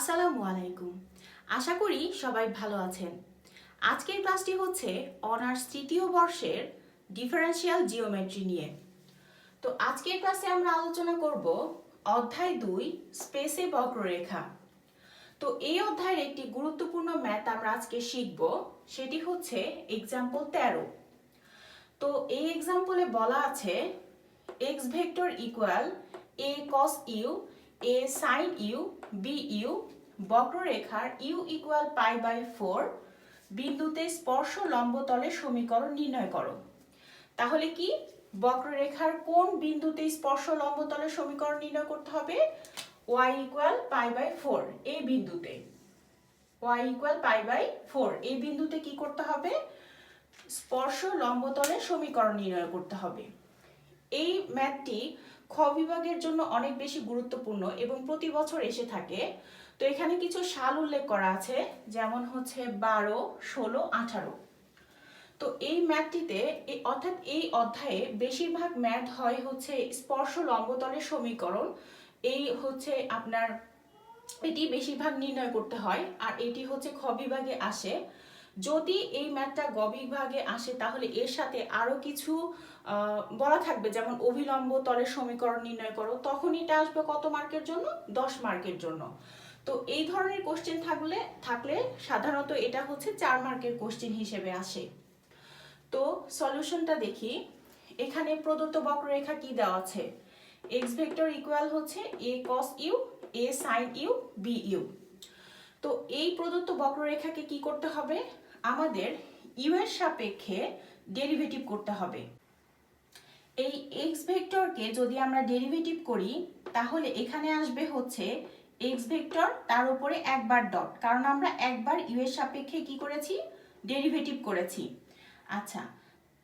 আসসালামু আলাইকুম। আশা করি সবাই ভালো আছেন। আজকের ক্লাসটি হচ্ছে অনার্স তৃতীয় বর্ষের ডিফারেন্সিয়াল জিওমেট্রি নিয়ে। তো আজকের ক্লাসে আমরা আলোচনা করব অধ্যায় দুই, স্পেসে বক্ররেখা। তো এই অধ্যায়ের একটি গুরুত্বপূর্ণ ম্যাথ আমরা আজকে শিখব, সেটি হচ্ছে এক্সাম্পল তেরো। তো এই এক্সাম্পলে বলা আছে x vector equal a cos u a sine u b u বক্ররেখার u equal pi by four বিন্দুতে স্পর্শ লম্বতলের সমীকরণ নির্ণয় করো। তাহলে কি? বক্ররেখার কোন বিন্দুতে স্পর্শ লম্বতলের সমীকরণ নির্ণয় করতে হবে? Y equal pi by four এই বিন্দুতে। Y equal pi by four এই বিন্দুতে কি করতে হবে? স্পর্শ লম্বতলের সমীকরণ নির্ণয় করতে হবে। এই ম্যাথটি খ বিভাগের জন্য অনেক বেশি গুরুত্বপূর্ণ এবং প্রতি বছর এসে থাকে। তো এখানে কিছু সাল উল্লেখ করা আছে, যেমন হচ্ছে বারো, ষোলো, আঠারো। তো এই ম্যাথটিতে অর্থাৎ এই অধ্যায়ে বেশিরভাগ ম্যাথ হয় হচ্ছে স্পর্শ লম্বতলের সমীকরণ। এই হচ্ছে আপনার, এটি বেশিরভাগ নির্ণয় করতে হয়, আর এটি হচ্ছে খ বিভাগে আসে। যদি এই ম্যাথটা গ বিভাগে আসে, তাহলে এর সাথে আরও কিছু বলা থাকবে। যেমন অভিলম্ব তলের সমীকরণ নির্ণয় করো, তখন এটা আসবে কত মার্কের জন্য? দশ মার্কের জন্য। তো এই ধরনের কোশ্চেন থাকলে থাকলে সাধারণত এটা হচ্ছে চার মার্কের কোশ্চেন হিসেবে আসে। তো সলিউশনটা দেখি। এখানে প্রদত্ত বক্ররেখা কি দেওয়া আছে? এক্স ভেক্টর ইকুয়াল হচ্ছে a cos u a sine u b u তো এই প্রদত্ত বক্ররেখাকে কি করতে হবে? আমাদের ইউ এর সাপেক্ষে ডেরিভেটিভ করতে হবে। এই এক্স ভেক্টরকে যদি আমরা ডেরিভেটিভ করি, তাহলে এখানে আসবে হচ্ছে এক্স ভেক্টর তার উপরে একবার ডট কারণ আমরা একবার ইউ এর সাপেক্ষে কি করেছি? ডেরিভেটিভ করেছি। আচ্ছা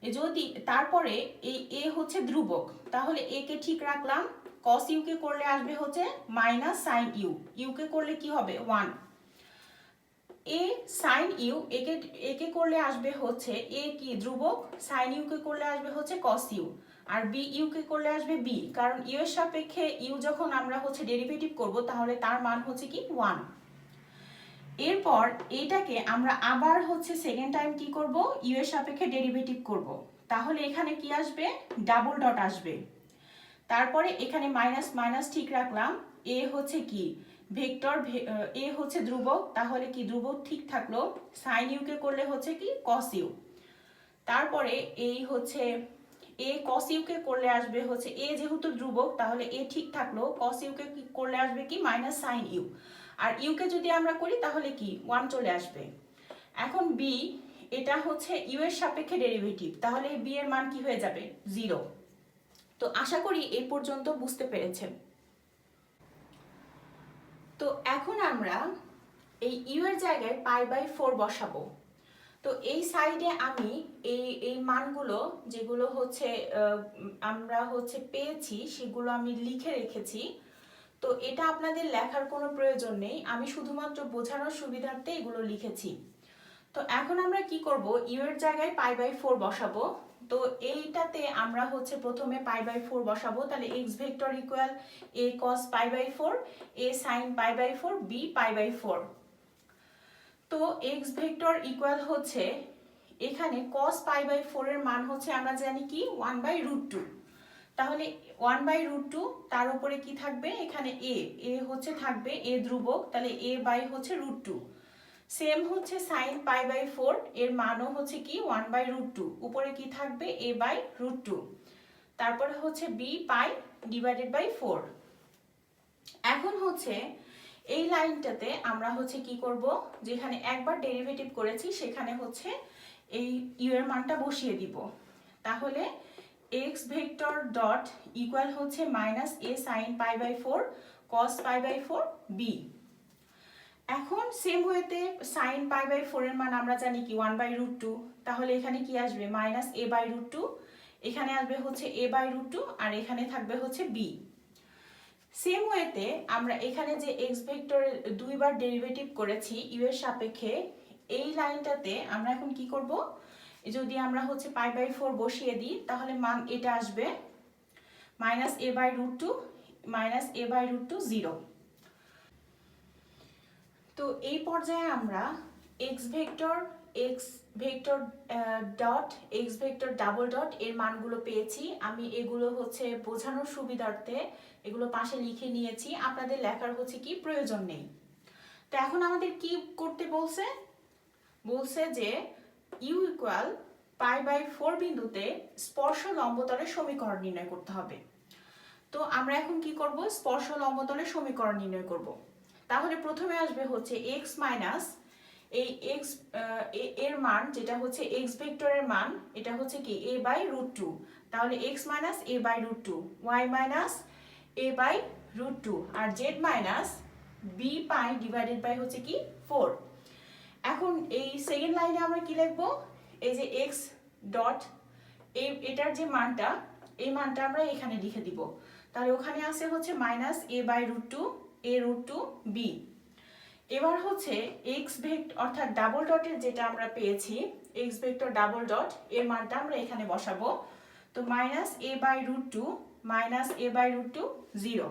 যদি তারপরে এই এ হচ্ছে ধ্রুবক, তাহলে এ কে ঠিক রাখলাম। কস ইউ কে করলে আসবে হচ্ছে মাইনাস সাইন ইউ ইউ কে করলে কি হবে? ওয়ান এ সাইন ইউ একে একে করলে আসবে হচ্ছে এ কি? ধ্রুবক সাইন ইউ কে করলে আসবে হচ্ছে কস ইউ আর বি ইউ কে করলে আসবে বি কারণ ইউ এর সাপেক্ষে ইউ যখন আমরা হচ্ছে ডেরিভেটিভ করব, তাহলে তার মান হচ্ছে কি? ওয়ান এরপর এইটাকে আমরা আবার হচ্ছে সেকেন্ড টাইম কি করব? ইউ এর সাপেক্ষে ডেরিভেটিভ করব। তাহলে এখানে কি আসবে? ডাবল ডট আসবে। তারপরে এখানে মাইনাস মাইনাস ঠিক রাখলাম। এ হচ্ছে কি? ভেক্টর এ হচ্ছে ধ্রুবক, তাহলে কি ধ্রুবক ঠিক থাকল? সাইন ইউকে করলে হচ্ছে কি? কস ইউ তারপরে এই হচ্ছে, এ কস ইউকে করলে আসবে হচ্ছে, এ যেহেতু ধ্রুবক, তাহলে এ ঠিক থাকল। কস ইউকে করলে আসবে কি? মাইনাস সাইন ইউ আর ইউকে যদি আমরা করি, তাহলে কি? ওয়ান চলে আসবে। এখন বি এটা হচ্ছে ইউ এর সাপেক্ষে ডেরিভেটিভ তাহলে বি এর মান কি হয়ে যাবে? জিরো তো আশা করি এই পর্যন্ত বুঝতে পেরেছেন। তো এখন আমরা এই ইউ এর জায়গায় পাই বাই ফোর বসাবো। তো এই সাইডে আমি এই এই মানগুলো যেগুলো হচ্ছে আমরা হচ্ছে পেয়েছি, সেগুলো আমি লিখে রেখেছি। তো এটা আপনাদের লেখার কোনো প্রয়োজন নেই। আমি শুধুমাত্র বোঝানোর সুবিধার্থে এগুলো লিখেছি। তো এখন আমরা কি করব? ইউ এর জায়গায় পাই বাই ফোর বসাবো। তো এইটাতে আমরা হচ্ছে প্রথমে পাই বাই ফোর বসাবো, তাহলে x vector equal a cos pi by four a sine pi by four b pi by four. তো এক্স ভেক্টর ইকুয়াল হচ্ছে, এখানে কস পাই বাই ফোর এর মান হচ্ছে আমরা জানি কি? ওয়ান বাই রুট টু তাহলে ওয়ান বাই রুট টু তার উপরে কি থাকবে? এখানে এ এ হচ্ছে থাকবে এ ধ্রুবক, তাহলে এ বাই হচ্ছে রুট টু সেম হচ্ছে সাইন পাই বাই ফোর এর মানও হচ্ছে কি? ওয়ান বাই রুট টু উপরে কি থাকবে? এ বাই রুট টু তারপরে হচ্ছে B pi divided by four এখন হচ্ছে এই লাইনটাতে আমরা হচ্ছে কি করব? যেখানে একবার ডেরিভেটিভ করেছি, সেখানে হচ্ছে এই ইউ এর মানটা বসিয়ে দিব। তাহলে এক্স ভেক্টর ডট ইকুয়াল হচ্ছে minus A sine pi by four cos pi by four B এখন সেম ওয়েতে সাইন পাই বাই ফোর এর মান আমরা জানি কি ওয়ান বাই রুট টু তাহলে এখানে কি আসবে? Minus A by root two এখানে আসবে হচ্ছে এ বাই রুট টু আর এখানে থাকবে হচ্ছে বি সেম ওয়েতে আমরা এখানে যে এক্স ভেক্টরের দুইবার ডেরিভেটিভ করেছি ইউ এর সাপেক্ষে, এই লাইনটাতে আমরা এখন কি করব? যদি আমরা হচ্ছে পাই বাই ফোর বসিয়ে দিই, তাহলে মান এটা আসবে minus A by root two minus A by root two zero তো এই পর্যায়ে আমরা X vector X vector dot X vector double dot এর মানগুলো পেয়েছি। আমি এগুলো হচ্ছে বোঝানোর সুবিধার্থে এগুলো পাশে লিখে নিয়েছি। আপনাদের লেখার হচ্ছে কি? প্রয়োজন নেই। তো এখন আমাদের কি করতে বলছে? বলছে যে U equal pi by four বিন্দুতে স্পর্শ লম্বতলের সমীকরণ নির্ণয় করতে হবে। তো আমরা এখন কি করব? স্পর্শ লম্বতলের সমীকরণ নির্ণয় করব। তাহলে প্রথমে আসবে হচ্ছে এক্স মাইনাস এই এক্সের মান, যেটা হচ্ছে এক্স ভেক্টরের মান, এটা হচ্ছে কি এ বাই রুট টু তাহলে X minus A by root two Y minus A by root two R Z minus B pi divided by হচ্ছে কি ফোর এখন এই সেকেন্ড লাইনে আমরা কি লিখব? এই যে এক্স ডট এই এটার যে মানটা, এই মানটা আমরা এখানে লিখে দিব। তাহলে ওখানে আছে হচ্ছে minus A by root two A root two B এবার হচ্ছে এক্স ভেক্ট অর্থাৎ ডাবল ডটের যেটা আমরা পেয়েছি এক্স ভেক্টর ডাবল ডট এর মানটা আমরা এখানে বসাবো। তো minus A by root two minus A by root two zero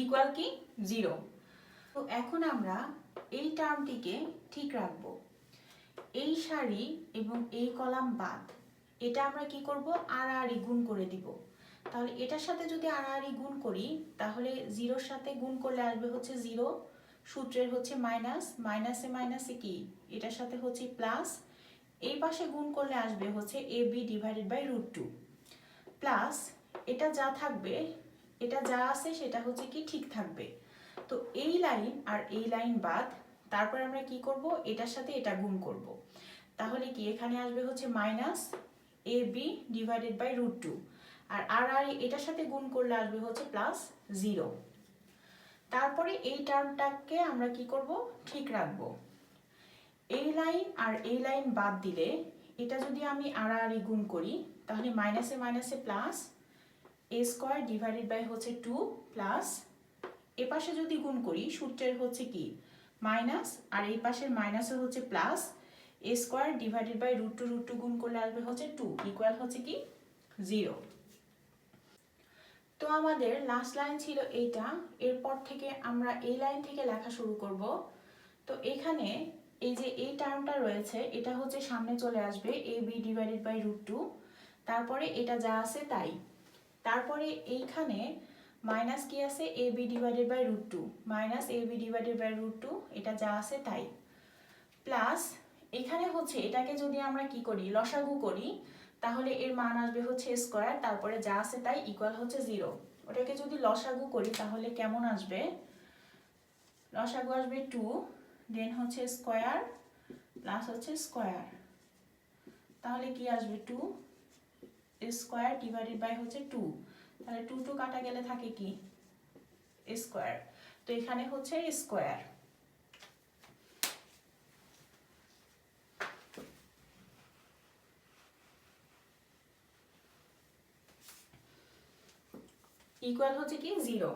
equal কি? জিরো তো এখন আমরা এই টার্মটিকে ঠিক রাখব। এই সারি এবং এই কলাম বাদ, এটা আমরা কি করব? আর আর গুণ করে দিব। তাহলে এটার সাথে যদি আর গুণ করি, তাহলে জিরোর সাথে গুণ করলে আসবে হচ্ছে জিরো, সূত্রের হচ্ছে মাইনাস, মাইনাসে মাইনাসে কি? এটার সাথে হচ্ছে প্লাস, এই পাশে গুণ করলে আসবে হচ্ছে A B divided by root two. Plus এটা যা থাকবে, এটা যা আছে সেটা হচ্ছে কি ঠিক থাকবে। তো এই লাইন আর এই লাইন বাদ, তারপর আমরা কি করব? এটার সাথে এটা গুণ করব। তাহলে কি এখানে আসবে হচ্ছে minus A B divided by root two. আর আর আর এটার সাথে গুণ করলে আসবে হচ্ছে প্লাস জিরো তারপরে এই টার্মটাকে আমরা কি করব? ঠিক রাখব। এই লাইন আর এই লাইন বাদ দিলে এটা যদি আমি আর আর গুণ করি, তাহলে মাইনাসে মাইনাসে plus A square divided by হচ্ছে টু প্লাস এ পাশে যদি গুণ করি, সূত্রের হচ্ছে কি? মাইনাস আর এই পাশের মাইনাসে হচ্ছে plus A square divided by root two root two গুণ করলে আসবে হচ্ছে টু ইকুয়াল হচ্ছে কি? জিরো তো আমাদের লাস্ট লাইন ছিল এইটা। এরপর থেকে আমরা এই লাইন থেকে লেখা শুরু করব। তো এখানে এই যে এই টার্মটা রয়েছে, এটা হচ্ছে সামনে চলে আসবে A B divided by root two তারপরে এটা যা আছে তাই। তারপরে এইখানে মাইনাস কি আছে? A B divided by root two minus A B divided by root two এটা যা আছে তাই। প্লাস এখানে হচ্ছে এটাকে যদি আমরা কি করি? লসাগু করি তাহলে এর মান আসবে হচ্ছে স্কোয়ার তারপরে যা আছে তাই ইকুয়াল হচ্ছে জিরো ওটাকে যদি লসাগু করি তাহলে কেমন আসবে? লসাগু আসবে টু দেন হচ্ছে স্কোয়ার প্লাস হচ্ছে স্কোয়ার তাহলে কি আসবে টু স্কোয়ার ডিভাইডেড বাই হচ্ছে টু তাহলে টু টু কাটা গেলে থাকে কি? স্কোয়ার তো এখানে হচ্ছে স্কোয়ার ইকুয়াল হচ্ছে কি জিরো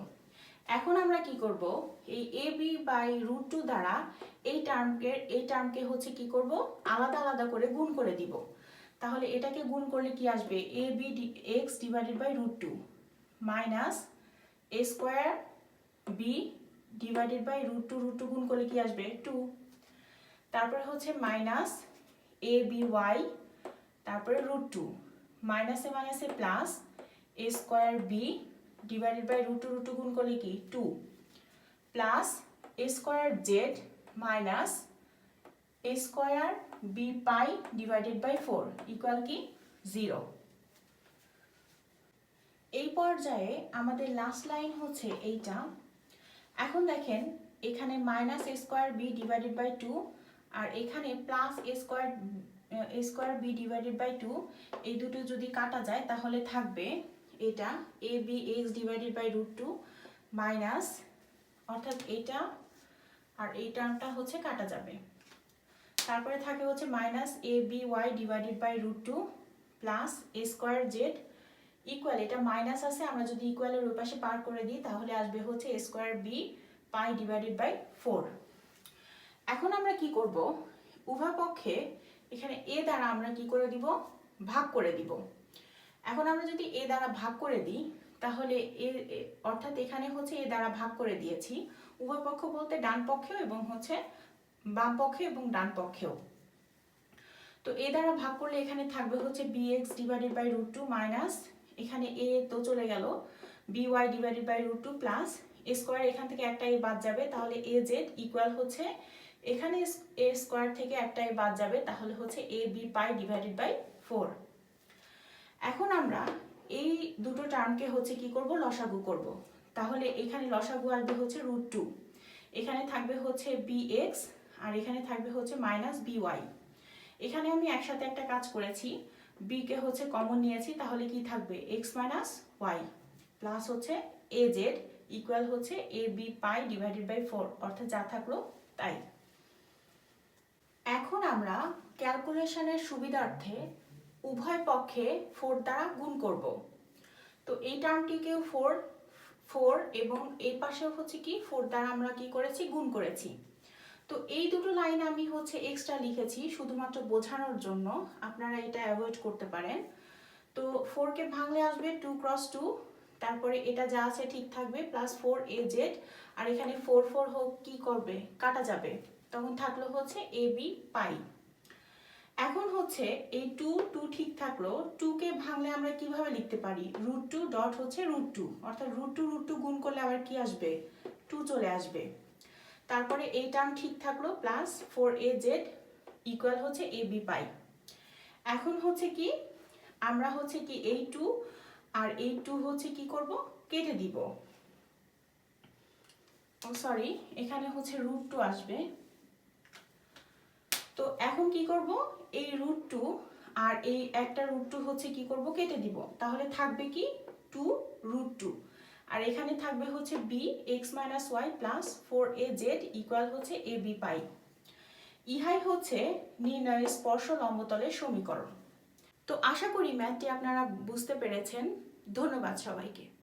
এখন আমরা কি করব? এই A B by root two দ্বারা এই টার্মকে এই টার্মকে হচ্ছে কি করব? আলাদা আলাদা করে গুণ করে দিব। তাহলে এটাকে গুণ করলে কি আসবে? A B X divided by root two minus A square B divided by root two root two গুণ করলে কি আসবে? টু তারপরে হচ্ছে মাইনাস এ বি ওয়াই তারপরে রুট টু মাইনাসে মাইনাসে plus A square B divided by root root গুণ করলে কি? Two plus A square Z minus A square B pi divided by four equal কি? জিরো এই পর্যায়ে আমাদের লাস্ট লাইন হচ্ছে এইটা। এখন দেখেন, এখানে minus A square B divided by two আর এখানে plus A square A square B divided by two এই দুটো যদি কাটা যায় তাহলে থাকবে এটা A B X divided by root two minus অর্থাৎ এটা আর এই টার্মটা হচ্ছে কাটা যাবে। তারপরে থাকে হচ্ছে minus A B Y divided by root two plus A square Z equal এটা মাইনাস আছে, আমরা যদি ইকুয়ালের ওই পাশে পার করে দিই, তাহলে আসবে হচ্ছে A square B pi divided by four এখন আমরা কি করব? উভয় পক্ষে এখানে এ দ্বারা আমরা কি করে দিব? ভাগ করে দিব। এখন আমরা যদি এ দ্বারা ভাগ করে দিই, তাহলে এ অর্থাৎ এখানে হচ্ছে এ দ্বারা ভাগ করে দিয়েছি। উভয় পক্ষ বলতে ডান পক্ষেও এবং হচ্ছে বাম পক্ষে এবং ডান পক্ষেও। তো এ দ্বারা ভাগ করলে এখানে থাকবে হচ্ছে B X divided by root two minus এখানে এ তো চলে গেল B Y divided by root two plus A square এখান থেকে একটা এ বাদ যাবে, তাহলে এ জেড ইকুয়াল হচ্ছে, এখানে এ স্কোয়ার থেকে একটা এ বাদ যাবে, তাহলে হচ্ছে A B pi divided by four এখন আমরা এই দুটো টার্মকে হচ্ছে কি করব? লসাগু করব। তাহলে এখানে লসাগু আসবে হচ্ছে রুট টু এখানে থাকবে হচ্ছে বি এক্স আর এখানে থাকবে হচ্ছে মাইনাস বি ওয়াই এখানে আমি একসাথে একটা কাজ করেছি। বি কে হচ্ছে কমন নিয়েছি, তাহলে কি থাকবে? এক্স মাইনাস ওয়াই প্লাস হচ্ছে এ জেড ইকুয়াল হচ্ছে A B pi divided by four অর্থাৎ যা থাকল তাই। এখন আমরা ক্যালকুলেশনের সুবিধার্থে উভয় পক্ষে ফোর দ্বারা গুণ করব। তো এই টার্মটিকেও ফোর ফোর এবং এই পাশেও হচ্ছে কি ফোর দ্বারা আমরা কি করেছি? গুণ করেছি। তো এই দুটো লাইন আমি হচ্ছে এক্সট্রা লিখেছি শুধুমাত্র বোঝানোর জন্য। আপনারা এটা অ্যাভয়েড করতে পারেন। তো ফোরকে ভাঙলে আসবে টু ক্রস টু তারপরে এটা যা আছে ঠিক থাকবে প্লাস ফোর এ জেড আর এখানে ফোর ফোর হোক, কি করবে? কাটা যাবে। তখন থাকল হচ্ছে এ বি পাই। এখন হচ্ছে এই টু টু ঠিক থাকল, টুকে ভাঙলে আমরা কীভাবে লিখতে পারি? রুট টু ডট হচ্ছে রুট টু, অর্থাৎ রুট টু রুট টু গুণ করলে আবার কি আসবে? টু চলে আসবে। তারপরে এই টার্ম ঠিক থাকল, plus four A Z equal হচ্ছে এ বি পাই। এখন হচ্ছে কি, আমরা হচ্ছে কি এই টু আর এই টু হচ্ছে কি করব? কেটে দিব। সরি, এখানে হচ্ছে রুট টু আসবে। এখন কি করব? এই রুট টু আর এই একটা রুট টু হচ্ছে কি করব? কেটে দিব। তাহলে থাকবে কি? টু রুট টু আর এখানে থাকবে হচ্ছে B X minus Y plus four A Z equal হচ্ছে এ বি পাই। ইহাই হচ্ছে নির্ণয় স্পর্শ লম্বতলের সমীকরণ। তো আশা করি ম্যাথটি আপনারা বুঝতে পেরেছেন। ধন্যবাদ সবাইকে।